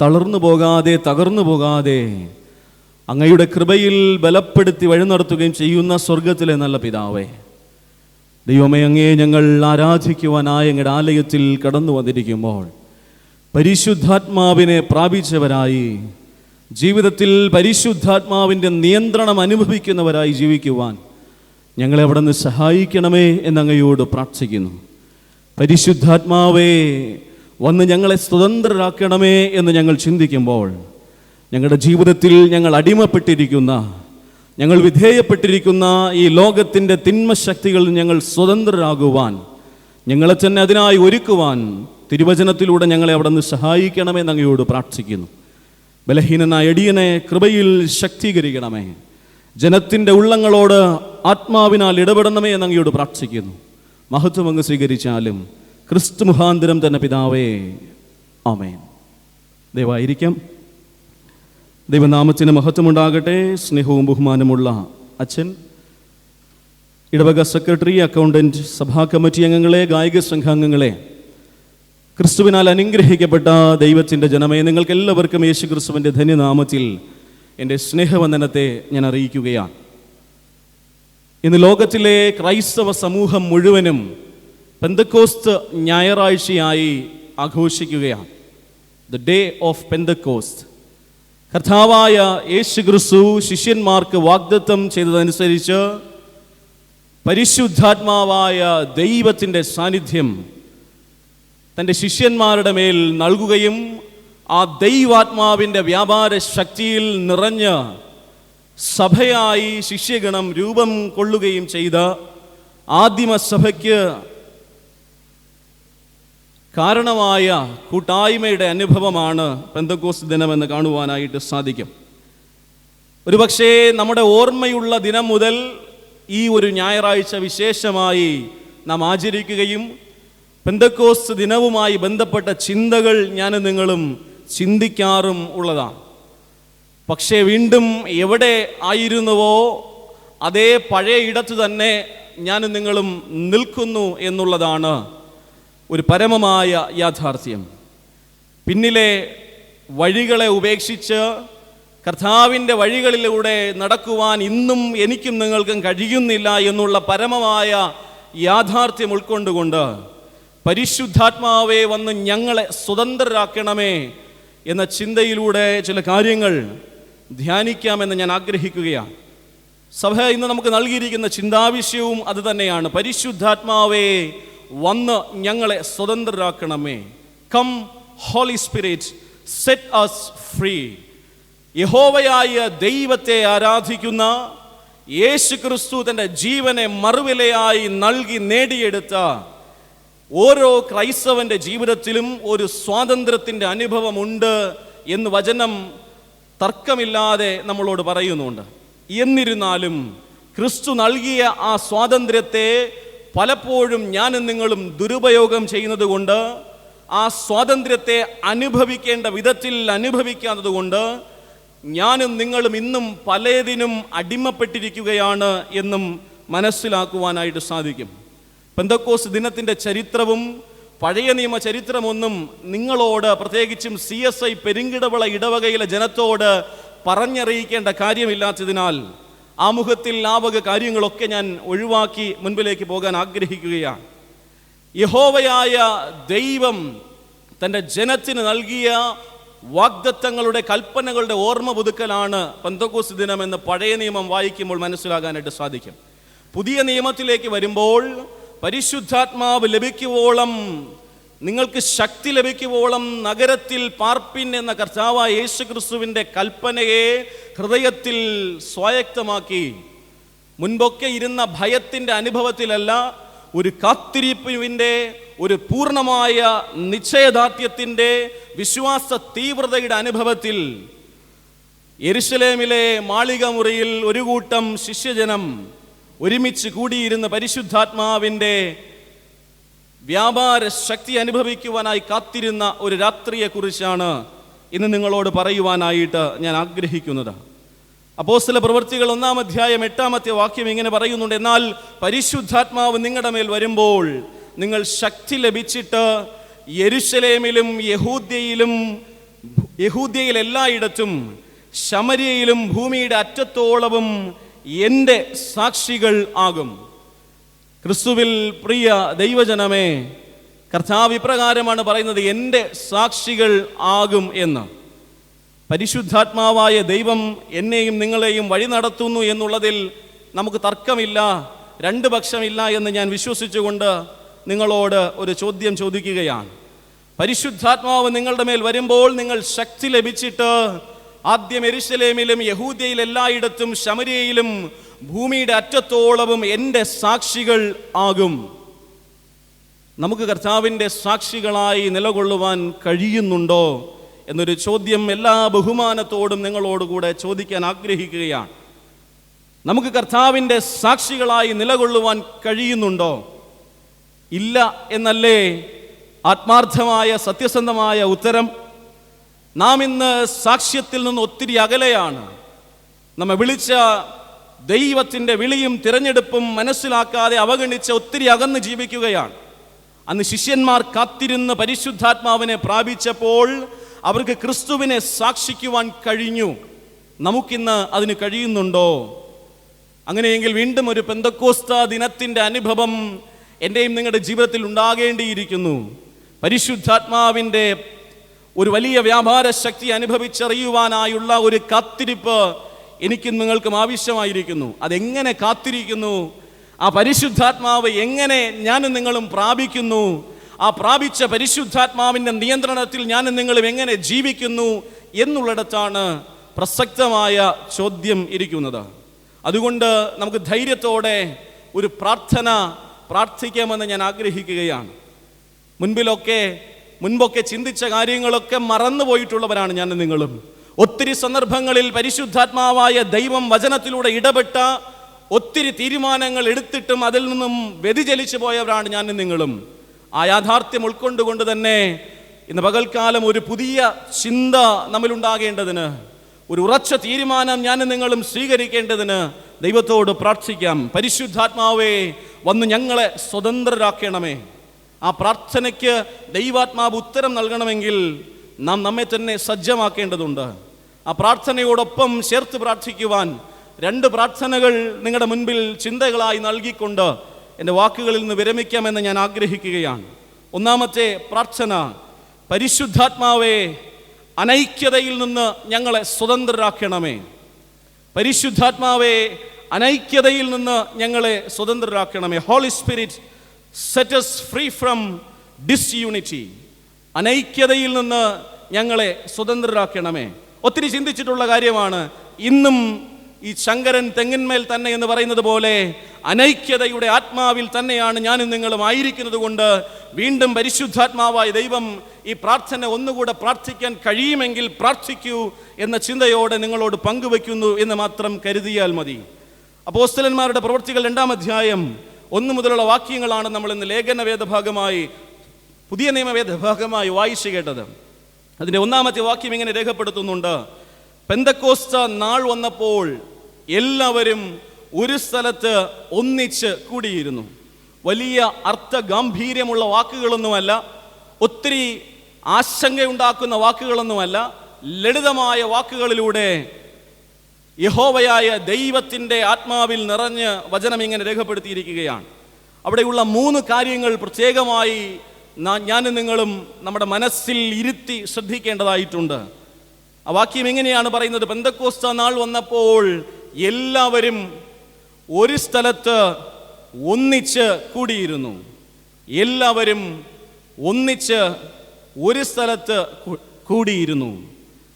തളർന്നു പോകാതെ തകർന്നു പോകാതെ അങ്ങയുടെ കൃപയിൽ ബലപ്പെടുത്തി വഴി നടത്തുകയും ചെയ്യുന്ന സ്വർഗത്തിലെ നല്ല പിതാവേ. ദൈവമേ അങ്ങേ ഞങ്ങൾ ആരാധിക്കുവാനായ ഞങ്ങളുടെ ആലയത്തിൽ കടന്നു വന്നിരിക്കുമ്പോൾ പരിശുദ്ധാത്മാവിനെ പ്രാപിച്ചവരായി ജീവിതത്തിൽ പരിശുദ്ധാത്മാവിന്റെ നിയന്ത്രണം അനുഭവിക്കുന്നവരായി ജീവിക്കുവാൻ ഞങ്ങളെ അവിടെ നിന്ന് സഹായിക്കണമേ എന്നങ്ങയോട് പ്രാർത്ഥിക്കുന്നു. പരിശുദ്ധാത്മാവേ വന്ന് ഞങ്ങളെ സ്വതന്ത്രരാക്കണമേ എന്ന് ഞങ്ങൾ ചിന്തിക്കുമ്പോൾ ഞങ്ങളുടെ ജീവിതത്തിൽ ഞങ്ങൾ അടിമപ്പെട്ടിരിക്കുന്ന ഞങ്ങൾ വിധേയപ്പെട്ടിരിക്കുന്ന ഈ ലോകത്തിന്റെ തിന്മശക്തികളിൽ ഞങ്ങൾ സ്വതന്ത്രരാകുവാൻ ഞങ്ങളെ തന്നെ അതിനായി ഒരുക്കുവാൻ തിരുവചനത്തിലൂടെ ഞങ്ങളെ അവിടെ നിന്ന് സഹായിക്കണമെന്ന് അങ്ങയോട് പ്രാർത്ഥിക്കുന്നു. ബലഹീനനായ എടിയനെ കൃപയിൽ ശക്തീകരിക്കണമേ. ജനത്തിന്റെ ഉള്ളങ്ങളോട് ആത്മാവിനാൽ ഇടപെടണമേ എന്ന് അങ്ങയോട് പ്രാർത്ഥിക്കുന്നു. മഹത്വം അങ്ങ് സ്വീകരിച്ചാലും ക്രിസ്തു മുഖാന്തരം തന്നെ പിതാവേ ആമേൻ. ദയവായിരിക്കാം ദൈവനാമത്തിന് മഹത്വമുണ്ടാകട്ടെ. സ്നേഹവും ബഹുമാനമുള്ള അച്ഛൻ ഇടവക സെക്രട്ടറി അക്കൗണ്ടന്റ് സഭാ കമ്മിറ്റി അംഗങ്ങളെ ഗായിക സംഘാംഗങ്ങളെ ക്രിസ്തുവിനാൽ അനുഗ്രഹിക്കപ്പെട്ട ദൈവത്തിന്റെ ജനമേ നിങ്ങൾക്ക് എല്ലാവർക്കും യേശു ക്രിസ്തുവിന്റെ ധന്യനാമത്തിൽ എന്റെ സ്നേഹവന്ദനത്തെ ഞാൻ അറിയിക്കുകയാണ്. ഇന്ന് ലോകത്തിലെ ക്രൈസ്തവ സമൂഹം മുഴുവനും പെന്തക്കോസ്ത് ഞായറാഴ്ചയായി ആഘോഷിക്കുകയാണ്. ദ ഡേ ഓഫ് പെന്തക്കോസ്റ്റ് കർത്താവായ യേശു ക്രിസ്തു ശിഷ്യന്മാർക്ക് വാഗ്ദത്തം ചെയ്തതനുസരിച്ച് പരിശുദ്ധാത്മാവായ ദൈവത്തിന്റെ സാന്നിധ്യം തന്റെ ശിഷ്യന്മാരുടെ മേൽ നൽകുകയും ആ ദൈവാത്മാവിന്റെ വ്യാപാര ശക്തിയിൽ നിറഞ്ഞ് സഭയായി ശിഷ്യഗണം രൂപം കൊള്ളുകയും ചെയ്ത ആദിമ സഭയ്ക്ക് കാരണമായ കൂട്ടായ്മയുടെ അനുഭവമാണ് പെന്തക്കോസ് ദിനമെന്ന് കാണുവാനായിട്ട് സാധിക്കും. ഒരുപക്ഷേ നമ്മുടെ ഓർമ്മയുള്ള ദിനം മുതൽ ഈ ഒരു ഞായറാഴ്ച വിശേഷമായി നാം ആചരിക്കുകയും പെന്തക്കോസ് ദിനവുമായി ബന്ധപ്പെട്ട ചിന്തകൾ ഞാൻ നിങ്ങളും ചിന്തിക്കാറും ഉള്ളതാണ്. പക്ഷേ വീണ്ടും എവിടെ ആയിരുന്നുവോ അതേ പഴയ ഇടത്ത് തന്നെ ഞാൻ നിങ്ങളും നിൽക്കുന്നു എന്നുള്ളതാണ് ഒരു പരമമായ യാഥാർത്ഥ്യം. പിന്നിലെ വഴികളെ ഉപേക്ഷിച്ച് കർത്താവിന്റെ വഴികളിലൂടെ നടക്കുവാൻ ഇന്നും എനിക്കും നിങ്ങൾക്കും കഴിയുന്നില്ല എന്നുള്ള പരമമായ യാഥാർത്ഥ്യം ഉൾക്കൊണ്ടുകൊണ്ട് പരിശുദ്ധാത്മാവേ വന്ന് ഞങ്ങളെ സ്വതന്ത്രരാക്കണമേ എന്ന ചിന്തയിലൂടെ ചില കാര്യങ്ങൾ ധ്യാനിക്കാമെന്ന് ഞാൻ ആഗ്രഹിക്കുകയാണ്. സഭ ഇന്ന് നമുക്ക് നൽകിയിരിക്കുന്ന ചിന്താവിഷയവും അത് തന്നെയാണ്. പരിശുദ്ധാത്മാവേ വന്ന് ഞങ്ങളെ സ്വതന്ത്രരാക്കണമേ. Come holy spirit set us free യഹോവയായ ദൈവത്തെ ആരാധിക്കുന്ന യേശു ക്രിസ്തു തന്റെ ജീവനെ മറുവിലയായി നൽകി നേടിയെടുത്ത ഓരോ ക്രൈസ്തവന്റെ ജീവിതത്തിലും ഒരു സ്വാതന്ത്ര്യത്തിന്റെ അനുഭവമുണ്ട് എന്ന് വചനം തർക്കമില്ലാതെ നമ്മളോട് പറയുന്നുണ്ട്. എന്നിരുന്നാലും ക്രിസ്തു നൽകിയ ആ സ്വാതന്ത്ര്യത്തെ പലപ്പോഴും ഞാനും നിങ്ങളും ദുരുപയോഗം ചെയ്യുന്നത് കൊണ്ട് ആ സ്വാതന്ത്ര്യത്തെ അനുഭവിക്കേണ്ട വിധത്തിൽ അനുഭവിക്കാത്തത് കൊണ്ട് ഞാനും നിങ്ങളും ഇന്നും പലതിനും അടിമപ്പെട്ടിരിക്കുകയാണ് എന്നും മനസ്സിലാക്കുവാനായിട്ട് സാധിക്കും. പെന്തക്കോസ് ദിനത്തിന്റെ ചരിത്രവും പഴയ നിയമ ചരിത്രമൊന്നും നിങ്ങളോട് പ്രത്യേകിച്ചും സി എസ് ഐ പെരുങ്കിടവിള ഇടവകയിലെ ജനത്തോട് പറഞ്ഞറിയിക്കേണ്ട കാര്യമില്ലാത്തതിനാൽ ആമുഖത്തിൽ ആ വക കാര്യങ്ങളൊക്കെ ഞാൻ ഒഴിവാക്കി മുൻപിലേക്ക് പോകാൻ ആഗ്രഹിക്കുകയാണ്. യഹോവയായ ദൈവം തന്റെ ജനത്തിന് നൽകിയ വാഗ്ദത്തങ്ങളുടെ കൽപ്പനകളുടെ ഓർമ്മ പുതുക്കലാണ് പന്തക്കോസ് ദിനം എന്ന് പഴയ നിയമം വായിക്കുമ്പോൾ മനസ്സിലാകാനായിട്ട് സാധിക്കും. പുതിയ നിയമത്തിലേക്ക് വരുമ്പോൾ പരിശുദ്ധാത്മാവ് ലഭിക്കുവോളം നിങ്ങൾക്ക് ശക്തി ലഭിക്കുവോളം നഗരത്തിൽ പാർപ്പിൻ എന്ന കർത്താവ് യേശു ക്രിസ്തുവിന്റെ കൽപ്പനയെ ഹൃദയത്തിൽ സ്വായക്തമാക്കി. മുൻപൊക്കെ ഇരുന്ന ഭയത്തിന്റെ അനുഭവത്തിലല്ല ഒരു കാത്തിരിപ്പിന്റെ ഒരു പൂർണമായ നിശ്ചയദാർഢ്യത്തിന്റെ വിശ്വാസ തീവ്രതയുടെ അനുഭവത്തിൽ എരുസലേമിലെ മാളിക മുറിയിൽ ഒരു കൂട്ടം ശിഷ്യജനം ഒരുമിച്ച് കൂടിയിരുന്ന പരിശുദ്ധാത്മാവിന്റെ വ്യാപാര ശക്തി അനുഭവിക്കുവാനായി കാത്തിരുന്ന ഒരു രാത്രിയെക്കുറിച്ചാണ് ഇന്ന് നിങ്ങളോട് പറയുവാനായിട്ട് ഞാൻ ആഗ്രഹിക്കുന്നത്. അപ്പോ ചില പ്രവൃത്തികൾ ഒന്നാം അധ്യായം എട്ടാമത്തെ വാക്യം ഇങ്ങനെ പറയുന്നുണ്ട് എന്നാൽ പരിശുദ്ധാത്മാവ് നിങ്ങളുടെ മേൽ വരുമ്പോൾ നിങ്ങൾ ശക്തി ലഭിച്ചിട്ട് യെരുശലേമിലും യഹൂദ്യയിലും യഹൂദ്യയിൽ എല്ലായിടത്തും ശമരിയയിലും ഭൂമിയുടെ അറ്റത്തോളവും എന്റെ സാക്ഷികൾ ആകും. ക്രിസ്തുവിൽ പ്രിയ ദൈവജനമേ കർത്താവ് ഇപ്രകാരമാണ് പറയുന്നത് എന്റെ സാക്ഷികൾ ആകും എന്ന്. പരിശുദ്ധാത്മാവായ ദൈവം എന്നെയും നിങ്ങളെയും വഴി നടത്തുന്നു എന്നുള്ളതിൽ നമുക്ക് തർക്കമില്ല രണ്ട് പക്ഷമില്ല എന്ന് ഞാൻ വിശ്വസിച്ചുകൊണ്ട് നിങ്ങളോട് ഒരു ചോദ്യം ചോദിക്കുകയാണ്. പരിശുദ്ധാത്മാവ് നിങ്ങളുടെ മേൽ വരുമ്പോൾ നിങ്ങൾ ശക്തി ലഭിച്ചിട്ട് ആദ്യം എരിശലേമിലും യഹൂദ്യയിൽ എല്ലായിടത്തും ശമരിയയിലും ഭൂമിയുടെ അറ്റത്തോളവും എന്റെ സാക്ഷികൾ ആകും. നമുക്ക് കർത്താവിന്റെ സാക്ഷികളായി നിലകൊള്ളുവാൻ കഴിയുന്നുണ്ടോ എന്നൊരു ചോദ്യം എല്ലാ ബഹുമാനത്തോടും നിങ്ങളോടുകൂടെ ചോദിക്കാൻ ആഗ്രഹിക്കുകയാണ്. നമുക്ക് കർത്താവിന്റെ സാക്ഷികളായി നിലകൊള്ളുവാൻ കഴിയുന്നുണ്ടോ? ഇല്ല എന്നല്ലേ ആത്മാർത്ഥമായ സത്യസന്ധമായ ഉത്തരം? നാം ഇന്ന് സാക്ഷ്യത്തിൽ നിന്ന് ഒത്തിരി അകലെയാണ്. നമ്മെ വിളിച്ച ദൈവത്തിന്റെ വിളിയും തിരഞ്ഞെടുപ്പും മനസ്സിലാക്കാതെ അവഗണിച്ച് ഒത്തിരി അകന്ന് ജീവിക്കുകയാണ്. അന്ന് ശിഷ്യന്മാർ കാത്തിരുന്ന് പരിശുദ്ധാത്മാവിനെ പ്രാപിച്ചപ്പോൾ അവർക്ക് ക്രിസ്തുവിനെ സാക്ഷിക്കുവാൻ കഴിഞ്ഞു. നമുക്കിന്ന് അതിന് കഴിയുന്നുണ്ടോ? അങ്ങനെയെങ്കിൽ വീണ്ടും ഒരു പെന്തക്കോസ്ത ദിനത്തിന്റെ അനുഭവം എന്റെയും നിങ്ങളുടെ ജീവിതത്തിൽ ഉണ്ടാകേണ്ടിയിരിക്കുന്നു. പരിശുദ്ധാത്മാവിന്റെ ഒരു വലിയ വ്യാപാര ശക്തി അനുഭവിച്ചറിയുവാനായുള്ള ഒരു കാത്തിരിപ്പ് എനിക്കും നിങ്ങൾക്കും ആവശ്യമായിരിക്കുന്നു. അതെങ്ങനെ കാത്തിരിക്കുന്നു? ആ പരിശുദ്ധാത്മാവ് എങ്ങനെ ഞാനും നിങ്ങളും പ്രാപിക്കുന്നു? ആ പ്രാപിച്ച പരിശുദ്ധാത്മാവിന്റെ നിയന്ത്രണത്തിൽ ഞാനും നിങ്ങളും എങ്ങനെ ജീവിക്കുന്നു എന്നുള്ളിടത്താണ് പ്രസക്തമായ ചോദ്യം ഇരിക്കുന്നത്. അതുകൊണ്ട് നമുക്ക് ധൈര്യത്തോടെ ഒരു പ്രാർത്ഥന പ്രാർത്ഥിക്കാമെന്ന് ഞാൻ ആഗ്രഹിക്കുകയാണ്. മുൻപിലൊക്കെ മുൻപൊക്കെ ചിന്തിച്ച കാര്യങ്ങളൊക്കെ മറന്നു പോയിട്ടുള്ളവരാണ് ഞാൻ നിങ്ങളും. ഒത്തിരി സന്ദർഭങ്ങളിൽ പരിശുദ്ധാത്മാവായ ദൈവം വചനത്തിലൂടെ ഇടപെട്ട ഒത്തിരി തീരുമാനങ്ങൾ എടുത്തിട്ടും അതിൽ നിന്നും വ്യതിചലിച്ചു പോയവരാണ് ഞാൻ നിങ്ങളും. ആ യാഥാർത്ഥ്യം ഉൾക്കൊണ്ടുകൊണ്ട് തന്നെ ഇന്ന് പകൽക്കാലം ഒരു പുതിയ ചിന്ത നമ്മിലുണ്ടാകേണ്ടതിന് ഒരു ഉറച്ച തീരുമാനം ഞാൻ നിങ്ങളും സ്വീകരിക്കേണ്ടതിന് ദൈവത്തോട് പ്രാർത്ഥിക്കാം. പരിശുദ്ധാത്മാവേ വന്ന് ഞങ്ങളെ സ്വതന്ത്രരാക്കണമേ. ആ പ്രാർത്ഥനയ്ക്ക് ദൈവാത്മാവ് ഉത്തരം നൽകണമെങ്കിൽ നാം നമ്മെ തന്നെ സജ്ജമാക്കേണ്ടതുണ്ട്. ആ പ്രാർത്ഥനയോടൊപ്പം ചേർത്ത് പ്രാർത്ഥിക്കുവാൻ രണ്ട് പ്രാർത്ഥനകൾ നിങ്ങളുടെ മുൻപിൽ ചിന്തകളായി നൽകിക്കൊണ്ട് എന്റെ വാക്കുകളിൽ നിന്ന് വിരമിക്കാമെന്ന് ഞാൻ ആഗ്രഹിക്കുകയാണ്. ഒന്നാമത്തെ പ്രാർത്ഥന പരിശുദ്ധാത്മാവേ അനൈക്യതയിൽ നിന്ന് ഞങ്ങളെ സ്വതന്ത്രരാക്കണമേ. പരിശുദ്ധാത്മാവേ അനൈക്യതയിൽ നിന്ന് ഞങ്ങളെ സ്വതന്ത്രരാക്കണമേ. Holy spirit set us free from disunity അനൈക്യതയിൽ നിന്ന് ഞങ്ങളെ സ്വതന്ത്രരാക്കണമേ. ഒത്തിരി ചിന്തിച്ചിട്ടുള്ള കാര്യമാണ്. ഇന്നും ഈ ശങ്കരൻ തെങ്ങിന്മേൽ തന്നെ എന്ന് പറയുന്നത് പോലെ അനൈക്യതയുടെ ആത്മാവിൽ തന്നെയാണ് ഞാനും നിങ്ങളും ആയിരിക്കുന്നത് കൊണ്ട് വീണ്ടും പരിശുദ്ധാത്മാവായ ദൈവം ഈ പ്രാർത്ഥന ഒന്നുകൂടെ പ്രാർത്ഥിക്കാൻ കഴിയുമെങ്കിൽ പ്രാർത്ഥിക്കൂ എന്ന ചിന്തയോടെ നിങ്ങളോട് പങ്കുവെക്കുന്നു എന്ന് മാത്രം കരുതിയാൽ മതി. അപ്പോസ്തലന്മാരുടെ പ്രവൃത്തികൾ രണ്ടാം അധ്യായം ഒന്നു മുതലുള്ള വാക്യങ്ങളാണ് നമ്മൾ ഇന്ന് ലേഖന വേദഭാഗമായി പുതിയ നിയമവേദഭാഗമായി വായിച്ചു കേട്ടത്. അതിന്റെ ഒന്നാമത്തെ വാക്യം ഇങ്ങനെ രേഖപ്പെടുത്തുന്നുണ്ട്. പെന്തക്കോസ്റ്റ നാൾ വന്നപ്പോൾ എല്ലാവരും ഒരു സ്ഥലത്ത് ഒന്നിച്ച് കൂടിയിരുന്നു. വലിയ അർത്ഥ ഗാംഭീര്യമുള്ള വാക്കുകളൊന്നുമല്ല ഒത്തിരി ആശങ്കയുണ്ടാക്കുന്ന വാക്കുകളൊന്നുമല്ല ലളിതമായ വാക്കുകളിലൂടെ യഹോവയായ ദൈവത്തിന്റെ ആത്മാവിൽ നിറഞ്ഞ് വചനം ഇങ്ങനെ രേഖപ്പെടുത്തിയിരിക്കുകയാണ്. അവിടെയുള്ള മൂന്ന് കാര്യങ്ങൾ പ്രത്യേകമായി ഞാനും നിങ്ങളും നമ്മുടെ മനസ്സിൽ ഇരുത്തി ശ്രദ്ധിക്കേണ്ടതായിട്ടുണ്ട്. ആ വാക്യം എങ്ങനെയാണ് പറയുന്നത്? പെന്തക്കോസ്ത നാൾ വന്നപ്പോൾ എല്ലാവരും ഒരു സ്ഥലത്ത് ഒന്നിച്ച് കൂടിയിരുന്നു. എല്ലാവരും ഒന്നിച്ച് ഒരു സ്ഥലത്ത് കൂടിയിരുന്നു.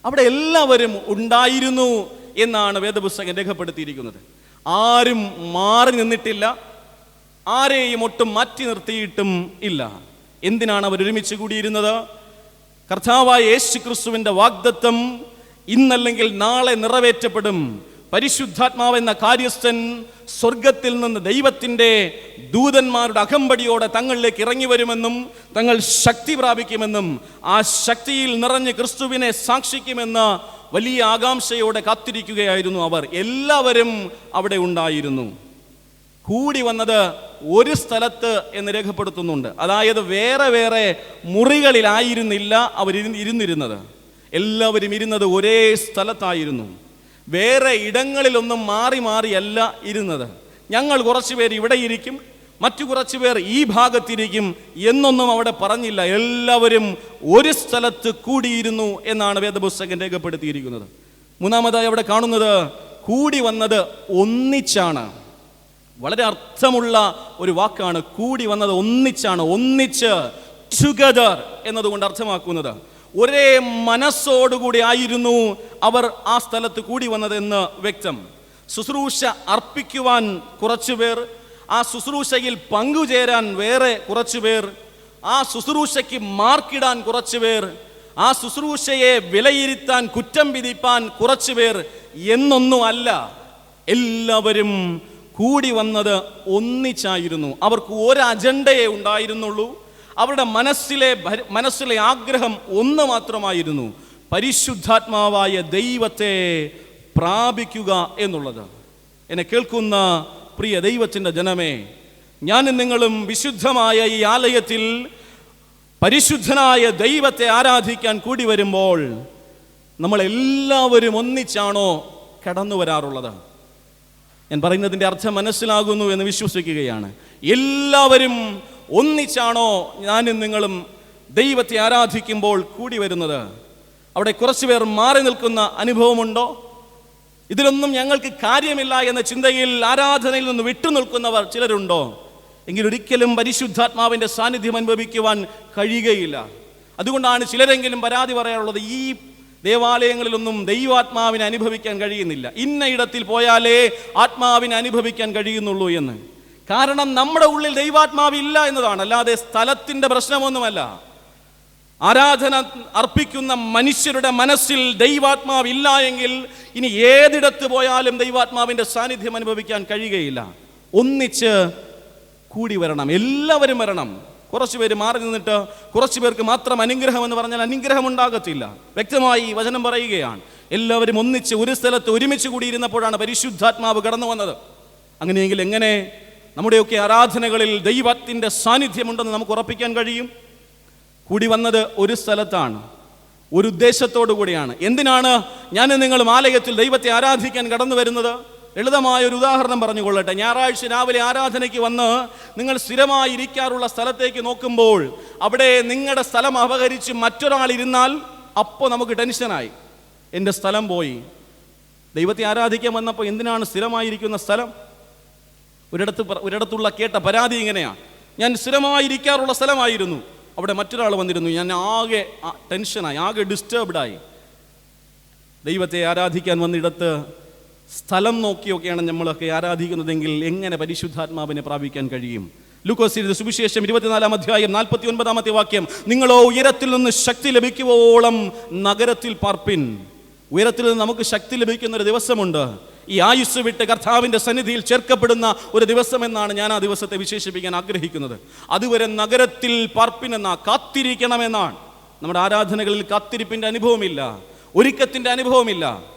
അവിടെ എല്ലാവരും ഉണ്ടായിരുന്നു എന്നാണ് വേദപുസ്തകം രേഖപ്പെടുത്തിയിരിക്കുന്നത്. ആരും മാറി നിന്നിട്ടില്ല. ആരെയും ഒട്ടും മാറ്റി നിർത്തിയിട്ടും ഇല്ല. എന്തിനാണ് അവർ ഒരുമിച്ച് കൂടിയിരുന്നത്? കർത്താവായ യേശു ക്രിസ്തുവിന്റെ വാഗ്ദത്വം ഇന്നല്ലെങ്കിൽ നാളെ നിറവേറ്റപ്പെടും. പരിശുദ്ധാത്മാവ് എന്ന കാര്യസ്ഥൻ സ്വർഗത്തിൽ നിന്ന് ദൈവത്തിന്റെ ദൂതന്മാരുടെ അകമ്പടിയോടെ തങ്ങളിലേക്ക് ഇറങ്ങി വരുമെന്നും തങ്ങൾ ശക്തി പ്രാപിക്കുമെന്നും ആ ശക്തിയിൽ നിറഞ്ഞ് ക്രിസ്തുവിനെ സാക്ഷിക്കുമെന്ന വലിയ ആകാംക്ഷയോടെ കാത്തിരിക്കുകയായിരുന്നു അവർ. എല്ലാവരും അവിടെ ഉണ്ടായിരുന്നു. കൂടി വന്നത് ഒരു സ്ഥലത്ത് എന്ന് രേഖപ്പെടുത്തുന്നുണ്ട്. അതായത് വേറെ വേറെ മുറികളിലായിരുന്നില്ല അവർ ഇരുന്നിരുന്നത്. എല്ലാവരും ഇരുന്നത് ഒരേ സ്ഥലത്തായിരുന്നു. വേറെ ഇടങ്ങളിലൊന്നും മാറി മാറിയല്ല ഇരുന്നത്. ഞങ്ങൾ കുറച്ചു പേർ ഇവിടെ ഇരിക്കും മറ്റു കുറച്ചു പേർ ഈ ഭാഗത്തിരിക്കും എന്നൊന്നും അവിടെ പറഞ്ഞില്ല. എല്ലാവരും ഒരു സ്ഥലത്ത് കൂടിയിരുന്നു എന്നാണ് വേദപുസ്തകം രേഖപ്പെടുത്തിയിരിക്കുന്നത്. മൂന്നാമതായി അവിടെ കാണുന്നത് കൂടി വന്നത് ഒന്നിച്ചാണ്. വളരെ അർത്ഥമുള്ള ഒരു വാക്കാണ്. കൂടി വന്നത് ഒന്നിച്ചാണ്. ഒന്നിച്ച് ടുഗദർ എന്നതുകൊണ്ട് അർത്ഥമാക്കുന്നത്. ഒരേ മനസ്സോടുകൂടി ആയിരുന്നു അവർ ആ സ്ഥലത്ത് കൂടി വന്നതെന്ന് വ്യക്തം. ശുശ്രൂഷ അർപ്പിക്കുവാൻ കുറച്ചുപേർ ആ ശുശ്രൂഷയിൽ പങ്കുചേരാൻ വേറെ കുറച്ചുപേർ ആ ശുശ്രൂഷയ്ക്ക് മാർക്കിടാൻ കുറച്ചുപേർ ആ ശുശ്രൂഷയെ വിലയിരുത്താൻ കുറ്റം വിധിപ്പാൻ കുറച്ചുപേർ എന്നൊന്നും അല്ല എല്ലാവരും കൂടി വന്നത് ഒന്നിച്ചായിരുന്നു. അവർക്ക് ഒരു അജണ്ടയെ ഉണ്ടായിരുന്നുള്ളൂ. അവരുടെ മനസ്സിലെ മനസ്സിലെ ആഗ്രഹം ഒന്ന് മാത്രമായിരുന്നു. പരിശുദ്ധാത്മാവായ ദൈവത്തെ പ്രാപിക്കുക എന്നുള്ളത്. എന്നെ കേൾക്കുന്ന പ്രിയ ദൈവത്തിന്റെ ജനമേ ഞാനും നിങ്ങളും വിശുദ്ധമായ ഈ ആലയത്തിൽ പരിശുദ്ധനായ ദൈവത്തെ ആരാധിക്കാൻ കൂടി വരുമ്പോൾ നമ്മളെല്ലാവരും ഒന്നിച്ചാണോ കടന്നു വരാറുള്ളത് ഞാൻ പറയുന്നതിന്റെ അർത്ഥം മനസ്സിലാകുന്നു എന്ന് വിശ്വസിക്കുകയാണ്. എല്ലാവരും ഒന്നിച്ചാണോ ഞാനും നിങ്ങളും ദൈവത്തെ ആരാധിക്കുമ്പോൾ കൂടി വരുന്നത്? അവിടെ കുറച്ചുപേർ മാറി നിൽക്കുന്ന അനുഭവമുണ്ടോ? ഇതിലൊന്നും ഞങ്ങൾക്ക് കാര്യമില്ല എന്ന ചിന്തയിൽ ആരാധനയിൽ നിന്ന് വിട്ടുനിൽക്കുന്നവർ ചിലരുണ്ടോ? എങ്കിലൊരിക്കലും പരിശുദ്ധാത്മാവിന്റെ സാന്നിധ്യം അനുഭവിക്കുവാൻ കഴിയുകയില്ല. അതുകൊണ്ടാണ് ചിലരെങ്കിലും പരാതി പറയാറുള്ളത് ഈ ദേവാലയങ്ങളിലൊന്നും ദൈവാത്മാവിനെ അനുഭവിക്കാൻ കഴിയുന്നില്ല. ഇന്ന ഇടത്തിൽ പോയാലേ ആത്മാവിനെ അനുഭവിക്കാൻ കഴിയുന്നുള്ളൂ എന്ന്. കാരണം നമ്മുടെ ഉള്ളിൽ ദൈവാത്മാവില്ല എന്നതാണ്. അല്ലാതെ സ്ഥലത്തിന്റെ പ്രശ്നമൊന്നുമല്ല. ആരാധന അർപ്പിക്കുന്ന മനുഷ്യരുടെ മനസ്സിൽ ദൈവാത്മാവില്ല എങ്കിൽ ഇനി ഏതിടത്ത് പോയാലും ദൈവാത്മാവിന്റെ സാന്നിധ്യം അനുഭവിക്കാൻ കഴിയുകയില്ല. ഒന്നിച്ച് കൂടി വരണം. എല്ലാവരും വരണം. കുറച്ച് പേര് മാറി നിന്നിട്ട് കുറച്ച് പേർക്ക് മാത്രം അനുഗ്രഹം എന്ന് പറഞ്ഞാൽ അനുഗ്രഹം ഉണ്ടാകത്തില്ല. വ്യക്തമായി വചനം പറയുകയാണ്. എല്ലാവരും ഒന്നിച്ച് ഒരു സ്ഥലത്ത് ഒരുമിച്ച് കൂടിയിരുന്നപ്പോഴാണ് പരിശുദ്ധാത്മാവ് കടന്നു വന്നത്. അങ്ങനെയെങ്കിൽ എങ്ങനെ നമ്മുടെയൊക്കെ ആരാധനകളിൽ ദൈവത്തിന്റെ സാന്നിധ്യമുണ്ടെന്ന് നമുക്ക് ഉറപ്പിക്കാൻ കഴിയും? കൂടി വന്നത് ഒരു സ്ഥലത്താണ്. ഒരു ഉദ്ദേശത്തോടു കൂടിയാണ് എന്തിനാണ് ഞാൻ നിങ്ങളും ആലയത്തിൽ ദൈവത്തെ ആരാധിക്കാൻ കടന്നു വരുന്നത്? ലളിതമായ ഒരു ഉദാഹരണം പറഞ്ഞുകൊള്ളട്ടെ. ഞായറാഴ്ച രാവിലെ ആരാധനയ്ക്ക് വന്ന് നിങ്ങൾ സ്ഥിരമായി ഇരിക്കാറുള്ള സ്ഥലത്തേക്ക് നോക്കുമ്പോൾ അവിടെ നിങ്ങളുടെ സ്ഥലം അപഹരിച്ച് മറ്റൊരാൾ ഇരുന്നാൽ അപ്പോൾ നമുക്ക് ടെൻഷനായി. എന്റെ സ്ഥലം പോയി. ദൈവത്തെ ആരാധിക്കാൻ വന്നപ്പോൾ എന്തിനാണ് സ്ഥിരമായിരിക്കുന്ന സ്ഥലം? ഒരിടത്ത് ഒരിടത്തുള്ള കേട്ട പരാതി ഇങ്ങനെയാണ് ഞാൻ സ്ഥിരമായിരിക്കാറുള്ള സ്ഥലമായിരുന്നു. അവിടെ മറ്റൊരാൾ വന്നിരുന്നു. ഞാൻ ആകെ ടെൻഷനായി ആകെ ഡിസ്റ്റർബ്ഡായി ദൈവത്തെ ആരാധിക്കാൻ വന്നിടത്ത് സ്ഥലം നോക്കിയൊക്കെയാണ് നമ്മളൊക്കെ ആരാധിക്കുന്നതെങ്കിൽ എങ്ങനെ പരിശുദ്ധാത്മാവിനെ പ്രാപിക്കാൻ കഴിയും? ലൂക്കോസ് സുവിശേഷം ഇരുപത്തിനാലാം അധ്യായം നാൽപ്പത്തി ഒൻപതാമത്തെ വാക്യം നിങ്ങളോ ഉയരത്തിൽ നിന്ന് ശക്തി ലഭിക്കുവോളം നഗരത്തിൽ പാർപ്പിൻ. ഉയരത്തിൽ നിന്ന് നമുക്ക് ശക്തി ലഭിക്കുന്ന ഒരു ദിവസമുണ്ട്. ഈ ആയുസ് വിട്ട് കർത്താവിന്റെ സന്നിധിയിൽ ചേർക്കപ്പെടുന്ന ഒരു ദിവസം എന്നാണ് ഞാൻ ആ ദിവസത്തെ വിശേഷിപ്പിക്കാൻ ആഗ്രഹിക്കുന്നത്. അതുവരെ നഗരത്തിൽ പാർപ്പിനെന്ന കാത്തിരിക്കണമെന്നാണ്. നമ്മുടെ ആരാധനകളിൽ കാത്തിരിപ്പിന്റെ അനുഭവമില്ല. ഒരുക്കത്തിന്റെ അനുഭവമില്ല.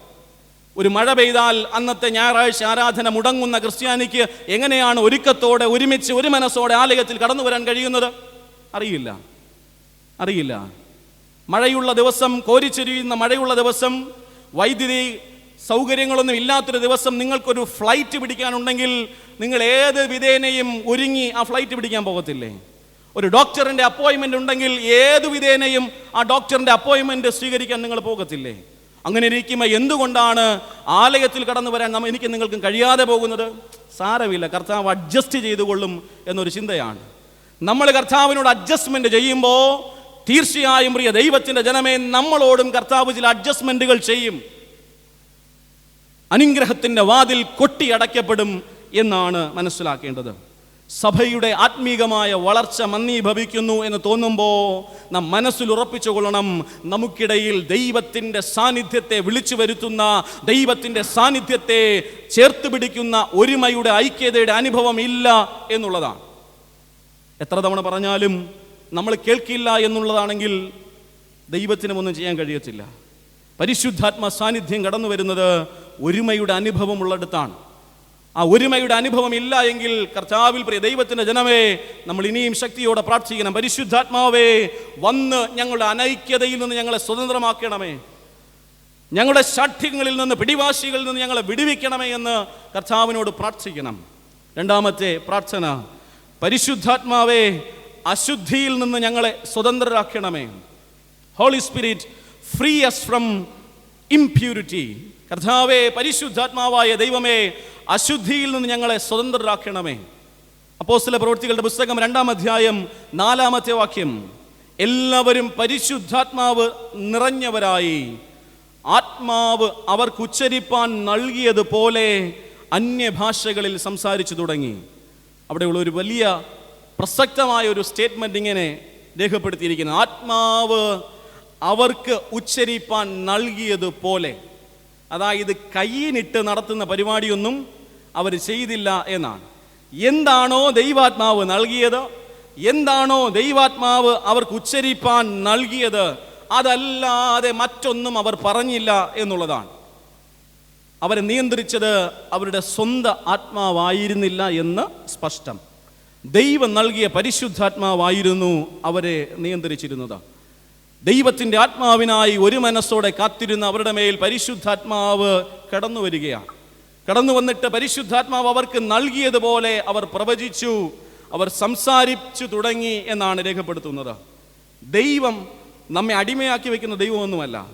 ഒരു മഴ പെയ്താൽ അന്നത്തെ ഞായറാഴ്ച ആരാധന മുടങ്ങുന്ന ക്രിസ്ത്യാനിക്ക് എങ്ങനെയാണ് ഒരുക്കത്തോടെ ഒരുമിച്ച് ഒരു മനസ്സോടെ ആലയത്തിൽ കടന്നു വരാൻ കഴിയുന്നത്? അറിയില്ല. അറിയില്ല. മഴയുള്ള ദിവസം കോരിച്ചൊരിയുന്ന മഴയുള്ള ദിവസം വൈദ്യുതി സൗകര്യങ്ങളൊന്നും ഇല്ലാത്തൊരു ദിവസം നിങ്ങൾക്കൊരു ഫ്ലൈറ്റ് പിടിക്കാനുണ്ടെങ്കിൽ നിങ്ങൾ ഏത് വിധേനയും ഒരുങ്ങി ആ ഫ്ലൈറ്റ് പിടിക്കാൻ പോകത്തില്ലേ? ഒരു ഡോക്ടറിന്റെ അപ്പോയിൻമെന്റ് ഉണ്ടെങ്കിൽ ഏത് വിധേനയും ആ ഡോക്ടറിന്റെ അപ്പോയിൻമെന്റ് സ്വീകരിക്കാൻ നിങ്ങൾ പോകത്തില്ലേ? അങ്ങനെ ഇരിക്കുമ്പോൾ എന്തുകൊണ്ടാണ് ആലയത്തിൽ കടന്നു വരാൻ നമ്മ എനിക്ക് നിങ്ങൾക്കും കഴിയാതെ പോകുന്നത്? സാരമില്ല. കർത്താവ് അഡ്ജസ്റ്റ് ചെയ്തുകൊള്ളും എന്നൊരു ചിന്തയാണ്. നമ്മൾ കർത്താവിനോട് അഡ്ജസ്റ്റ്മെന്റ് ചെയ്യുമ്പോൾ തീർച്ചയായും പ്രിയ ദൈവത്തിന്റെ ജനമേ നമ്മളോടും കർത്താവ് ചില അഡ്ജസ്റ്റ്മെന്റുകൾ ചെയ്യും. അനുഗ്രഹത്തിന്റെ വാതിൽ കൊട്ടിയടയ്ക്കപ്പെടും എന്നാണ് മനസ്സിലാക്കേണ്ടത്. സഭയുടെ ആത്മീകമായ വളർച്ച മന്ദീഭവിക്കുന്നു എന്ന് തോന്നുമ്പോൾ നാം മനസ്സിൽ ഉറപ്പിച്ചു കൊള്ളണം. നമുക്കിടയിൽ ദൈവത്തിന്റെ സാന്നിധ്യത്തെ വിളിച്ചു വരുത്തുന്ന ദൈവത്തിന്റെ സാന്നിധ്യത്തെ ചേർത്ത് പിടിക്കുന്ന ഒരുമയുടെ ഐക്യതയുടെ അനുഭവം ഇല്ല എന്നുള്ളതാണ്. എത്ര തവണ പറഞ്ഞാലും നമ്മൾ കേൾക്കില്ല എന്നുള്ളതാണെങ്കിൽ ദൈവത്തിനുമൊന്നും ചെയ്യാൻ കഴിയത്തില്ല. പരിശുദ്ധാത്മ സാന്നിധ്യം കടന്നു വരുന്നത് ഒരുമയുടെ അനുഭവമുള്ളിടത്താണ് ആ ഒരുമയുടെ അനുഭവം ഇല്ല എങ്കിൽ കർത്താവിൽ പ്രിയ ദൈവത്തിന്റെ ജനമേ നമ്മൾ ഇനിയും ശക്തിയോടെ പ്രാർത്ഥിക്കണം. പരിശുദ്ധാത്മാവേ വന്ന് ഞങ്ങളുടെ അനൈക്യതയിൽ നിന്ന് ഞങ്ങളെ സ്വതന്ത്രമാക്കണമേ. ഞങ്ങളുടെ ശാഠ്യങ്ങളിൽ നിന്ന് പിടിവാശികളിൽ നിന്ന് ഞങ്ങളെ വിടുവിക്കണമേ എന്ന് കർത്താവിനോട് പ്രാർത്ഥിക്കണം. രണ്ടാമത്തെ പ്രാർത്ഥന പരിശുദ്ധാത്മാവേ അശുദ്ധിയിൽ നിന്ന് ഞങ്ങളെ സ്വതന്ത്രരാക്കണമേ. Holy spirit free us from impurity കർത്താവേ പരിശുദ്ധാത്മാവായ ദൈവമേ അശുദ്ധിയിൽ നിന്ന് ഞങ്ങളെ സ്വതന്ത്രരാക്കണമേ. അപ്പോസ്തല പ്രവൃത്തികളുടെ പുസ്തകം രണ്ടാം അധ്യായം നാലാമത്തെ വാക്യം. എല്ലാവരും പരിശുദ്ധാത്മാവ് നിറഞ്ഞവരായി. ആത്മാവ് അവർക്ക് ഉച്ചരിപ്പാൻ നൽകിയതുപോലെ അന്യഭാഷകളിൽ സംസാരിച്ചു തുടങ്ങി. അവിടെയുള്ള ഒരു വലിയ പ്രസക്തമായ ഒരു സ്റ്റേറ്റ്മെന്റ് ഇങ്ങനെ രേഖപ്പെടുത്തിയിരിക്കുന്നു. ആത്മാവ് അവർക്ക് ഉച്ചരിപ്പാൻ നൽകിയതുപോലെ അതായത് കയ്യിനിട്ട് നടത്തുന്ന പരിപാടിയൊന്നും അവർ ചെയ്തില്ല എന്നാണ്. എന്താണോ ദൈവാത്മാവ് നൽകിയത്? എന്താണോ ദൈവാത്മാവ് അവർക്ക് ഉച്ചരിപ്പാൻ നൽകിയത്? അതല്ലാതെ മറ്റൊന്നും അവർ പറഞ്ഞില്ല എന്നുള്ളതാണ്. അവരെ നിയന്ത്രിച്ചത് അവരുടെ സ്വന്ത ആത്മാവായിരുന്നില്ല എന്ന് സ്പഷ്ടം. ദൈവം നൽകിയ പരിശുദ്ധാത്മാവായിരുന്നു അവരെ നിയന്ത്രിച്ചിരുന്നത്. ദൈവത്തിന്റെ ആത്മാവിനായി ഒരു മനസ്സോടെ കാത്തിരുന്ന അവരുടെ മേൽ പരിശുദ്ധാത്മാവ് കടന്നു വരികയാണ് കടന്നു വന്നിട്ട് പരിശുദ്ധാത്മാവ് അവർക്ക് നൽകിയതുപോലെ അവർ പ്രവചിച്ചു അവർ സംസാരിച്ചു തുടങ്ങി എന്നാണ് രേഖപ്പെടുത്തുന്നത്. ദൈവം നമ്മെ അടിമയാക്കി വെക്കുന്ന ദൈവമൊന്നുമല്ല.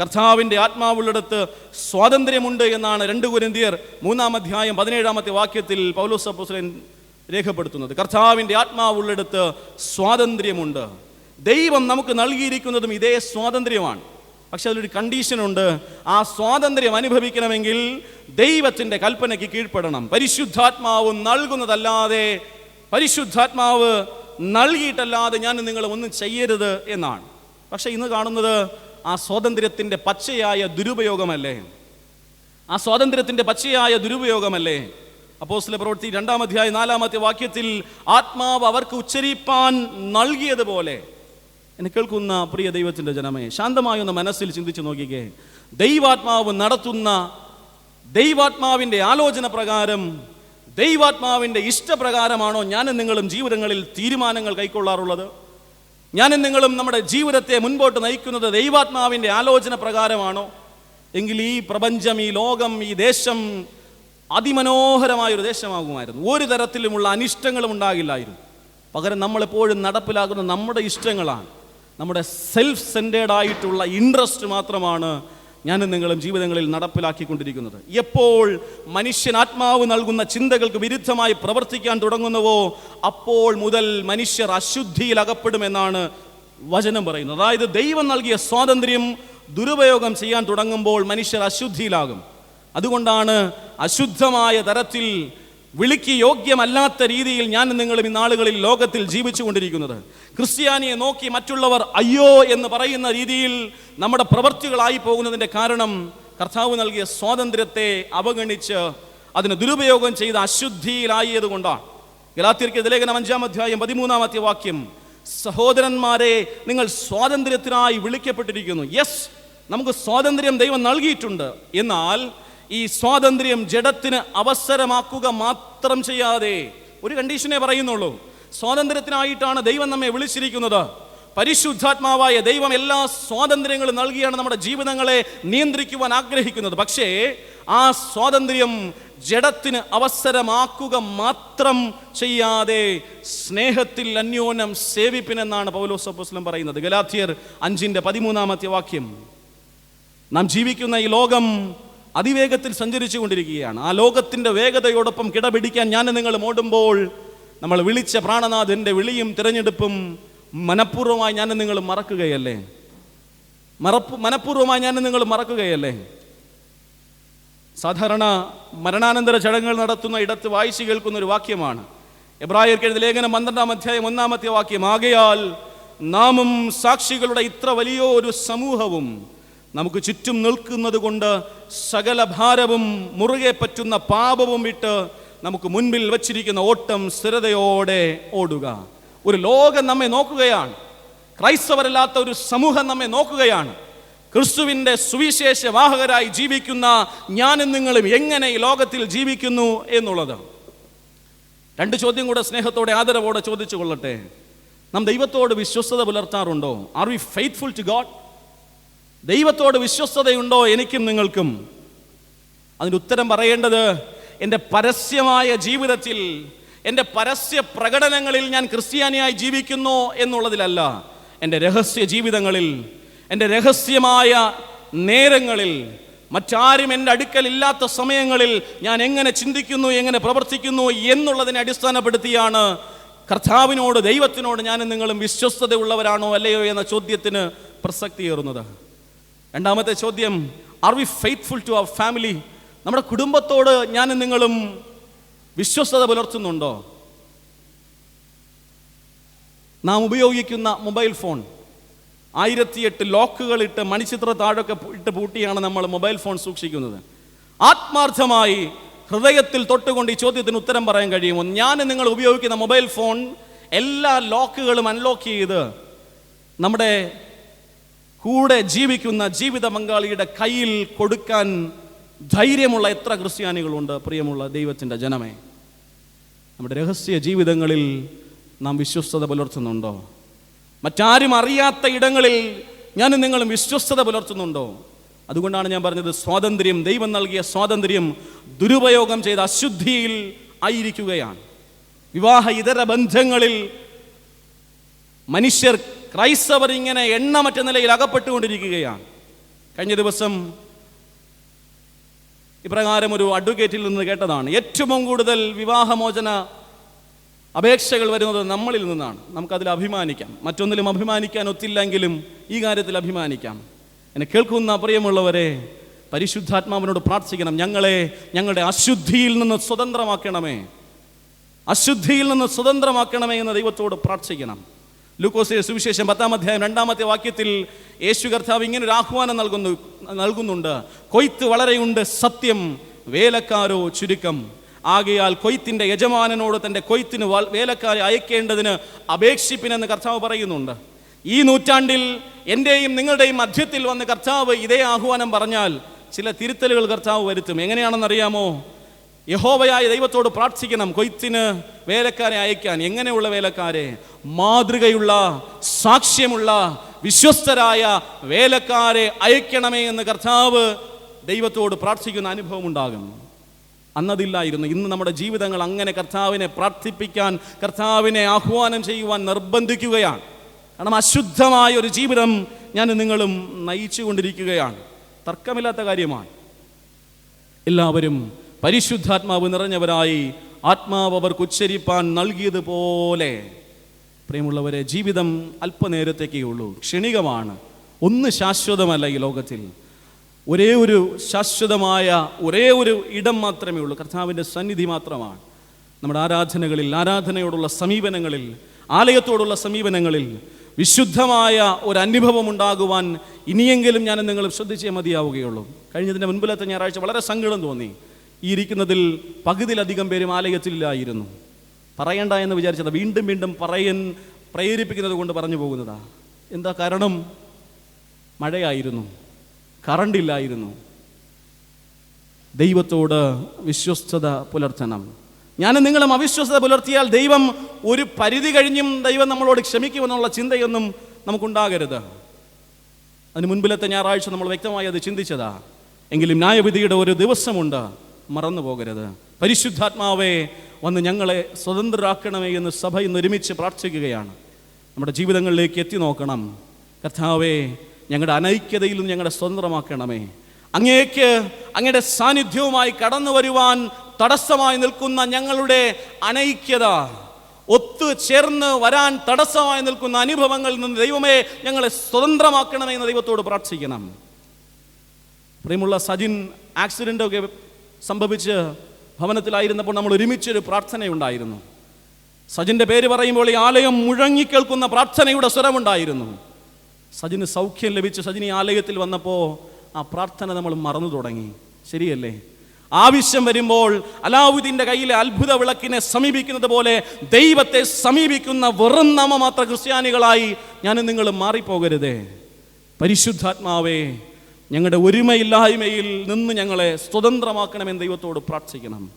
കർത്താവിന്റെ ആത്മാവുള്ളിടത്ത് സ്വാതന്ത്ര്യമുണ്ട് എന്നാണ് രണ്ട് കുരിന്തിയർ മൂന്നാം അധ്യായം പതിനേഴാമത്തെ വാക്യത്തിൽ പൗലോസ് അപ്പോസ്തലൻ രേഖപ്പെടുത്തുന്നത്. കർത്താവിന്റെ ആത്മാവുള്ളിടത്ത് സ്വാതന്ത്ര്യമുണ്ട്. ദൈവം നമുക്ക് നൽകിയിരിക്കുന്നതും ഇതേ സ്വാതന്ത്ര്യമാണ്. പക്ഷെ അതിലൊരു കണ്ടീഷനുണ്ട് ആ സ്വാതന്ത്ര്യം അനുഭവിക്കണമെങ്കിൽ ദൈവത്തിന്റെ കൽപ്പനയ്ക്ക് കീഴ്പ്പെടണം. പരിശുദ്ധാത്മാവ് നൽകുന്നതല്ലാതെ പരിശുദ്ധാത്മാവ് നൽകിയിട്ടല്ലാതെ ഞാൻ നിങ്ങൾ ഒന്നും ചെയ്യരുത് എന്നാണ്. പക്ഷേ ഇന്ന് കാണുന്നത് ആ സ്വാതന്ത്ര്യത്തിന്റെ പച്ചയായ ദുരുപയോഗമല്ലേ? ആ സ്വാതന്ത്ര്യത്തിന്റെ പച്ചയായ ദുരുപയോഗമല്ലേ? അപ്പോസ്തല പ്രവൃത്തി രണ്ടാമധ്യായ നാലാമത്തെ വാക്യത്തിൽ ആത്മാവ് അവർക്ക് ഉച്ചരിപ്പാൻ നൽകിയതുപോലെ എന്നെ കേൾക്കുന്ന പ്രിയ ദൈവത്തിന്റെ ജനമേ ശാന്തമായി ഒന്ന് മനസ്സിൽ ചിന്തിച്ചു നോക്കിക്കേ. ദൈവാത്മാവ് നടത്തുന്ന ദൈവാത്മാവിന്റെ ആലോചന പ്രകാരം ദൈവാത്മാവിന്റെ ഇഷ്ടപ്രകാരമാണോ ഞാനും നിങ്ങളും ജീവിതങ്ങളിൽ തീരുമാനങ്ങൾ കൈക്കൊള്ളാറുള്ളത്? ഞാനും നിങ്ങളും നമ്മുടെ ജീവിതത്തെ മുൻപോട്ട് നയിക്കുന്നത് ദൈവാത്മാവിന്റെ ആലോചന പ്രകാരമാണോ? എങ്കിൽ ഈ പ്രപഞ്ചം ഈ ലോകം ഈ ദേശം അതിമനോഹരമായൊരു ദേശമാകുമായിരുന്നു. ഒരു തരത്തിലുമുള്ള അനിഷ്ടങ്ങളും ഉണ്ടാകില്ലായിരുന്നു. പകരം നമ്മളെപ്പോഴും നടപ്പിലാക്കുന്ന നമ്മുടെ ഇഷ്ടങ്ങളാണ്. നമ്മുടെ സെൽഫ് സെന്റേഡ് ആയിട്ടുള്ള ഇൻട്രസ്റ്റ് മാത്രമാണ് ഞാനും നിങ്ങളും ജീവിതങ്ങളിൽ നടപ്പിലാക്കിക്കൊണ്ടിരിക്കുന്നത്. എപ്പോൾ മനുഷ്യൻ ആത്മാവ് നൽകുന്ന ചിന്തകൾക്ക് വിരുദ്ധമായി പ്രവർത്തിക്കാൻ തുടങ്ങുന്നുവോ അപ്പോൾ മുതൽ മനുഷ്യർ അശുദ്ധിയിൽ അകപ്പെടുമെന്നാണ് വചനം പറയുന്നത്. അതായത് ദൈവം നൽകിയ സ്വാതന്ത്ര്യം ദുരുപയോഗം ചെയ്യാൻ തുടങ്ങുമ്പോൾ മനുഷ്യർ അശുദ്ധിയിലാകും. അതുകൊണ്ടാണ് അശുദ്ധമായ തരത്തിൽ വിളിക്ക് യോഗ്യമല്ലാത്ത രീതിയിൽ ഞാൻ നിങ്ങളും ഈ നാളുകളിൽ ലോകത്തിൽ ജീവിച്ചു കൊണ്ടിരിക്കുന്നത് ക്രിസ്ത്യാനിയെ നോക്കി മറ്റുള്ളവർ അയ്യോ എന്ന് പറയുന്ന രീതിയിൽ നമ്മുടെ പ്രവൃത്തികളായി പോകുന്നതിന്റെ കാരണം കർത്താവ് നൽകിയ സ്വാതന്ത്ര്യത്തെ അവഗണിച്ച് അതിന് ദുരുപയോഗം ചെയ്ത അശുദ്ധിയിലായത് കൊണ്ടാണ് ഗലാത്തിർക്ക് ലേഖനം അഞ്ചാം അധ്യായം പതിമൂന്നാമത്തെ വാക്യം സഹോദരന്മാരെ നിങ്ങൾ സ്വാതന്ത്ര്യത്തിനായി വിളിക്കപ്പെട്ടിരിക്കുന്നു. യെസ് നമുക്ക് സ്വാതന്ത്ര്യം ദൈവം നൽകിയിട്ടുണ്ട്. എന്നാൽ ഈ സ്വാതന്ത്ര്യം ജഡത്തിന് അവസരമാക്കുക മാത്രം ചെയ്യാതെ ഒരു കണ്ടീഷനെ പറയുന്നുള്ളൂ. സ്വാതന്ത്ര്യത്തിനായിട്ടാണ് ദൈവം നമ്മെ വിളിച്ചിരിക്കുന്നത്. പരിശുദ്ധാത്മാവായ ദൈവം എല്ലാ സ്വാതന്ത്ര്യങ്ങളും നൽകിയാണ് നമ്മുടെ ജീവിതങ്ങളെ നിയന്ത്രിക്കുവാൻ ആഗ്രഹിക്കുന്നത്. പക്ഷേ ആ സ്വാതന്ത്ര്യം ജഡത്തിന് അവസരമാക്കുക മാത്രം ചെയ്യാതെ സ്നേഹത്തിൽ അന്യോന്യം സേവിപ്പിനെന്നാണ് പൗലോസ് അപ്പോസ്ലം പറയുന്നത്. ഗലാത്തിയർ അഞ്ചിന്റെ പതിമൂന്നാമത്തെ വാക്യം. നാം ജീവിക്കുന്ന ഈ ലോകം അതിവേഗത്തിൽ സഞ്ചരിച്ചു കൊണ്ടിരിക്കുകയാണ് ആ ലോകത്തിന്റെ വേഗതയോടൊപ്പം കിടപിടിക്കാൻ ഞാൻ നിങ്ങൾ ഓടുമ്പോൾ നമ്മൾ വിളിച്ച പ്രാണനാഥന്റെ വിളിയും തിരഞ്ഞെടുപ്പും മനഃപൂർവമായി ഞാൻ നിങ്ങൾ മറക്കുകയല്ലേ? മറപ്പ് മനഃപൂർവമായി ഞാൻ നിങ്ങൾ മറക്കുകയല്ലേ? സാധാരണ മരണാനന്തര ചടങ്ങുകൾ നടത്തുന്ന ഇടത്ത് വായിച്ചു കേൾക്കുന്ന ഒരു വാക്യമാണ്. എബ്രാഹിം എഴുതിയ ലേഖനം പന്ത്രണ്ടാം അധ്യായം ഒന്നാമത്തെ വാക്യം ആകയാൽ നാമും സാക്ഷികളുടെ ഇത്ര വലിയ ഒരു സമൂഹവും നമുക്ക് ചുറ്റും നിൽക്കുന്നത് കൊണ്ട് സകല ഭാരവും മുറുകെ പറ്റുന്ന പാപവും വിട്ട് നമുക്ക് മുൻപിൽ വച്ചിരിക്കുന്ന ഓട്ടം സ്ഥിരതയോടെ ഓടുക. ഒരു ലോകം നമ്മെ നോക്കുകയാണ്. ക്രൈസ്തവരല്ലാത്ത ഒരു സമൂഹം നമ്മെ നോക്കുകയാണ്. ക്രിസ്തുവിന്റെ സുവിശേഷ വാഹകരായി ജീവിക്കുന്ന ഞാനും നിങ്ങളും എങ്ങനെ ഈ ലോകത്തിൽ ജീവിക്കുന്നു എന്നുള്ളത്? രണ്ട് ചോദ്യം കൂടെ സ്നേഹത്തോടെ ആദരവോടെ ചോദിച്ചു കൊള്ളട്ടെ. നാം ദൈവത്തോട് വിശ്വസ്തത പുലർത്താറുണ്ടോ? Are we faithful to God ദൈവത്തോട് വിശ്വസ്തതയുണ്ടോ എനിക്കും നിങ്ങൾക്കും? അതിന് ഉത്തരം പറയേണ്ടത് എന്റെ പരസ്യമായ ജീവിതത്തിൽ എന്റെ പരസ്യ പ്രകടനങ്ങളിൽ ഞാൻ ക്രിസ്ത്യാനിയായി ജീവിക്കുന്നു എന്നുള്ളതിലല്ല എന്റെ രഹസ്യ ജീവിതങ്ങളിൽ എന്റെ രഹസ്യമായ നേരങ്ങളിൽ മറ്റാരും എന്റെ അടുക്കൽ ഇല്ലാത്ത സമയങ്ങളിൽ ഞാൻ എങ്ങനെ ചിന്തിക്കുന്നു എങ്ങനെ പ്രവർത്തിക്കുന്നു എന്നുള്ളതിനെ അടിസ്ഥാനപ്പെടുത്തിയാണ് കർത്താവിനോട് ദൈവത്തിനോട് ഞാനും നിങ്ങളും വിശ്വസ്തതയുള്ളവരാണോ അല്ലയോ എന്ന ചോദ്യത്തിന് പ്രസക്തിയേറുന്നത് രണ്ടാമത്തെ ചോദ്യം are we faithful to our family നമ്മുടെ കുടുംബത്തോട് ഞാനും നിങ്ങളും വിശ്വസ്തത പുലർത്തുന്നുണ്ടോ? നാം ഉപയോഗിക്കുന്ന മൊബൈൽ ഫോൺ ആയിരത്തിയെട്ട് ലോക്കുകൾ ഇട്ട് മണിച്ചിത്ര താഴൊക്കെ ഇട്ട് പൂട്ടിയാണ് നമ്മൾ മൊബൈൽ ഫോൺ സൂക്ഷിക്കുന്നത്. ആത്മാർത്ഥമായി ഹൃദയത്തിൽ തൊട്ടുകൊണ്ട് ഈ ചോദ്യത്തിന് ഉത്തരം പറയാൻ കഴിയുമോ? ഞാൻ നിങ്ങൾ ഉപയോഗിക്കുന്ന മൊബൈൽ ഫോൺ എല്ലാ ലോക്കുകളും അൺലോക്ക് ചെയ്ത് നമ്മുടെ കൂടെ ജീവിക്കുന്ന ജീവിത പങ്കാളിയുടെ കയ്യിൽ കൊടുക്കാൻ ധൈര്യമുള്ള എത്ര ക്രിസ്ത്യാനികളുണ്ട്? പ്രിയമുള്ള ദൈവത്തിന്റെ ജനമേ നമ്മുടെ രഹസ്യ ജീവിതങ്ങളിൽ നാം വിശ്വസ്തത പുലർത്തുന്നുണ്ടോ? മറ്റാരും അറിയാത്ത ഇടങ്ങളിൽ ഞാനും നിങ്ങളും വിശ്വസ്തത പുലർത്തുന്നുണ്ടോ? അതുകൊണ്ടാണ് ഞാൻ പറഞ്ഞത് സ്വാതന്ത്ര്യം ദൈവം നൽകിയ സ്വാതന്ത്ര്യം ദുരുപയോഗം ചെയ്ത അശുദ്ധിയിൽ ആയിരിക്കുകയാണ്. വിവാഹ ഇതര ബന്ധങ്ങളിൽ മനുഷ്യർ ക്രൈസ്തവർ ഇങ്ങനെ എണ്ണമറ്റ നിലയിൽ അകപ്പെട്ടുകൊണ്ടിരിക്കുകയാണ്. കഴിഞ്ഞ ദിവസം ഇപ്രകാരം ഒരു അഡ്വക്കേറ്റിൽ നിന്ന് കേട്ടതാണ്. ഏറ്റവും കൂടുതൽ വിവാഹമോചന അപേക്ഷകൾ വരുന്നത് നമ്മളിൽ നിന്നാണ്. നമുക്കതിൽ അഭിമാനിക്കാം. മറ്റൊന്നിലും അഭിമാനിക്കാൻ ഒത്തില്ലെങ്കിലും ഈ കാര്യത്തിൽ അഭിമാനിക്കാം. എന്നെ കേൾക്കുന്ന പ്രിയമുള്ളവരെ പരിശുദ്ധാത്മാവിനോട് പ്രാർത്ഥിക്കണം. ഞങ്ങളെ ഞങ്ങളുടെ അശുദ്ധിയിൽ നിന്ന് സ്വതന്ത്രമാക്കണമേ. അശുദ്ധിയിൽ നിന്ന് സ്വതന്ത്രമാക്കണമേ എന്ന് ദൈവത്തോട് പ്രാർത്ഥിക്കണം. ലൂക്കോസിന്റെ സുവിശേഷം പത്താം അധ്യായം രണ്ടാമത്തെ വാക്യത്തിൽ യേശു കർത്താവ് ഇങ്ങനെ ഒരു ആഹ്വാനം നൽകുന്നു നൽകുന്നുണ്ട്. കൊയ്ത്ത് വളരെയുണ്ട് സത്യം വേലക്കാരോ ചുരുക്കം. ആകയാൽ കൊയ്ത്തിന്റെ യജമാനനോട് തന്റെ കൊയ്ത്തിന് വേലക്കാരെ അയക്കേണ്ടതിന് അപേക്ഷിപ്പിനെന്ന് കർത്താവ് പറയുന്നുണ്ട്. ഈ നൂറ്റാണ്ടിൽ എന്റെയും നിങ്ങളുടെയും മധ്യത്തിൽ വന്ന് കർത്താവ് ഇതേ ആഹ്വാനം പറഞ്ഞാൽ ചില തിരുത്തലുകൾ കർത്താവ് വരുത്തും. എങ്ങനെയാണെന്നറിയാമോ? യഹോവയായ ദൈവത്തോട് പ്രാർത്ഥിക്കണം. കൊയ്ത്തിന് വേലക്കാരെ അയക്കാൻ. എങ്ങനെയുള്ള വേലക്കാരെ? മാതൃകയുള്ള സാക്ഷ്യമുള്ള വിശ്വസ്തരായ വേലക്കാരെ അയക്കണമേ എന്ന് കർത്താവ് ദൈവത്തോട് പ്രാർത്ഥിക്കുന്ന അനുഭവം ഉണ്ടാകും. അന്നതില്ലായിരുന്നു. ഇന്ന് നമ്മുടെ ജീവിതങ്ങൾ അങ്ങനെ കർത്താവിനെ പ്രാർത്ഥിപ്പിക്കാൻ കർത്താവിനെ ആഹ്വാനം ചെയ്യുവാൻ നിർബന്ധിക്കുകയാണ്. കാരണം അശുദ്ധമായ ഒരു ജീവിതം ഞാൻ നിങ്ങളും നയിച്ചു കൊണ്ടിരിക്കുകയാണ് തർക്കമില്ലാത്ത കാര്യമാണ്. എല്ലാവരും പരിശുദ്ധാത്മാവ് നിറഞ്ഞവരായി ആത്മാവ് അവർക്ക് ഉച്ചരിപ്പാൻ നൽകിയതുപോലെ. പ്രിയമുള്ളവരെ ജീവിതം അല്പനേരത്തേക്കേ ഉള്ളൂ. ക്ഷണികമാണ്. ഒന്ന് ശാശ്വതമല്ല ഈ ലോകത്തിൽ. ഒരേ ഒരു ശാശ്വതമായ ഒരേ ഒരു ഇടം മാത്രമേ ഉള്ളൂ. കർത്താവിന്റെ സന്നിധി മാത്രമാണ്. നമ്മുടെ ആരാധനകളിൽ ആരാധനയോടുള്ള സമീപനങ്ങളിൽ ആലയത്തോടുള്ള സമീപനങ്ങളിൽ വിശുദ്ധമായ ഒരു അനുഭവം ഉണ്ടാകുവാൻ ഇനിയെങ്കിലും ഞാൻ നിങ്ങൾ ശ്രദ്ധിച്ചേ മതിയാവുകയുള്ളൂ. കഴിഞ്ഞതിന്റെ മുൻപിലത്തെ ഞായറാഴ്ച വളരെ സങ്കടം തോന്നി. ഈ ഇരിക്കുന്നതിൽ പകുതിയിലധികം പേരും ആലയത്തിലായിരുന്നു പറയണ്ട എന്ന് വിചാരിച്ചത്. വീണ്ടും വീണ്ടും പറയൻ പ്രേരിപ്പിക്കുന്നത് കൊണ്ട് പറഞ്ഞു പോകുന്നതാ. എന്താ കാരണം? മഴയായിരുന്നു. കറണ്ടില്ലായിരുന്നു. ദൈവത്തോട് വിശ്വസ്തത പുലർത്തണം. ഞാൻ നിങ്ങളും അവിശ്വസ്തത പുലർത്തിയാൽ ദൈവം ഒരു പരിധി കഴിഞ്ഞും ദൈവം നമ്മളോട് ക്ഷമിക്കുമെന്നുള്ള ചിന്തയൊന്നും നമുക്കുണ്ടാകരുത്. അതിന് മുൻപിലത്തെ ഞായറാഴ്ച നമ്മൾ വ്യക്തമായി അത് ചിന്തിച്ചതാ. എങ്കിലും ന്യായവിധിയുടെ ഒരു ദിവസമുണ്ട്. മറന്നു പോകരുത്. പരിശുദ്ധാത്മാവെ വന്ന് ഞങ്ങളെ സ്വതന്ത്രരാക്കണമേ എന്ന് സഭ ഇന്ന് ഒരുമിച്ച് പ്രാർത്ഥിക്കുകയാണ്. നമ്മുടെ ജീവിതങ്ങളിലേക്ക് എത്തി നോക്കണം. കർത്താവേ ഞങ്ങളുടെ അനൈക്യതയിൽ നിന്ന് ഞങ്ങളെ സ്വതന്ത്രമാക്കണമേ. അങ്ങേക്ക് അങ്ങയുടെ സാന്നിധ്യവുമായി കടന്നു വരുവാൻ തടസ്സമായി നിൽക്കുന്ന ഞങ്ങളുടെ അനൈക്യത ഒത്തു ചേർന്ന് വരാൻ തടസ്സമായി നിൽക്കുന്ന അനുഭവങ്ങളിൽ നിന്ന് ദൈവമേ ഞങ്ങളെ സ്വതന്ത്രമാക്കണമേ എന്ന് ദൈവത്തോട് പ്രാർത്ഥിക്കണം. പ്രിയമുള്ള സജിൻ ആക്സിഡന്റ് ഒക്കെ സംഭവിച്ച് ഭവനത്തിലായിരുന്നപ്പോൾ നമ്മൾ ഒരുമിച്ചൊരു പ്രാർത്ഥനയുണ്ടായിരുന്നു. സജിന്റെ പേര് പറയുമ്പോൾ ഈ ആലയം മുഴങ്ങിക്കേൾക്കുന്ന പ്രാർത്ഥനയുടെ സ്വരമുണ്ടായിരുന്നു. സജിന് സൗഖ്യം ലഭിച്ച് സജിനി ആലയത്തിൽ വന്നപ്പോൾ ആ പ്രാർത്ഥന നമ്മൾ മറന്നു തുടങ്ങി. ശരിയല്ലേ? ആവശ്യം വരുമ്പോൾ അലാവുദ്ദീന്റെ കയ്യിലെ അത്ഭുത വിളക്കിനെ സമീപിക്കുന്നത് പോലെ ദൈവത്തെ സമീപിക്കുന്ന വെറും നാമമാത്ര ക്രിസ്ത്യാനികളായി ഞാൻ നിങ്ങൾ മാറിപ്പോകരുതേ. പരിശുദ്ധാത്മാവേ ഞങ്ങളുടെ ഒരുമയില്ലായ്മയിൽ നിന്ന് ഞങ്ങളെ സ്വതന്ത്രമാക്കണമെന്ന് ദൈവത്തോട് പ്രാർത്ഥിക്കണം.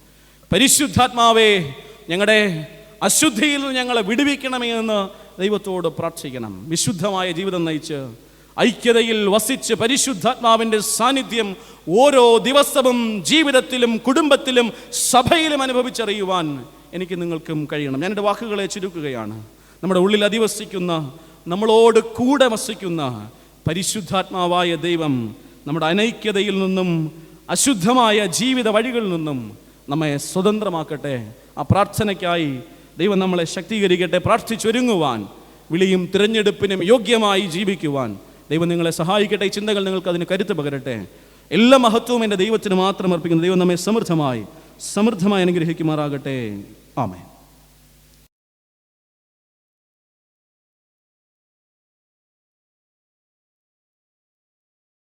പരിശുദ്ധാത്മാവേ ഞങ്ങളുടെ അശുദ്ധിയിൽ നിന്ന് ഞങ്ങളെ വിടുവിക്കണമെന്ന് ദൈവത്തോട് പ്രാർത്ഥിക്കണം. വിശുദ്ധമായ ജീവിതം നയിച്ച് ഐക്യതയിൽ വസിച്ച് പരിശുദ്ധാത്മാവിന്റെ സാന്നിധ്യം ഓരോ ദിവസവും ജീവിതത്തിലും കുടുംബത്തിലും സഭയിലും അനുഭവിച്ചറിയുവാൻ എനിക്ക് നിങ്ങൾക്കും കഴിയണം. ഞാൻ എന്റെ വാക്കുകളെ ചുരുക്കുകയാണ്. നമ്മുടെ ഉള്ളിൽ അധിവസിക്കുന്ന നമ്മളോട് കൂടെ വസിക്കുന്ന പരിശുദ്ധാത്മാവായ ദൈവം നമ്മുടെ അനൈക്യതയിൽ നിന്നും അശുദ്ധമായ ജീവിത വഴികളിൽ നിന്നും നമ്മെ സ്വതന്ത്രമാക്കട്ടെ. ആ പ്രാർത്ഥനയ്ക്കായി ദൈവം നമ്മളെ ശക്തീകരിക്കട്ടെ. പ്രാർത്ഥിച്ചൊരുങ്ങുവാൻ വിളിയും തിരഞ്ഞെടുപ്പിനും യോഗ്യമായി ജീവിക്കുവാൻ ദൈവം നിങ്ങളെ സഹായിക്കട്ടെ. ഈ ചിന്തകൾ നിങ്ങൾക്ക് അതിന് കരുത്ത് പകരട്ടെ. എല്ലാ മഹത്വവും എന്റെ ദൈവത്തിന് മാത്രം അർപ്പിക്കുന്നു. ദൈവം നമ്മെ സമൃദ്ധമായി സമൃദ്ധമായി അനുഗ്രഹിക്കുമാറാകട്ടെ. ആമേൻ.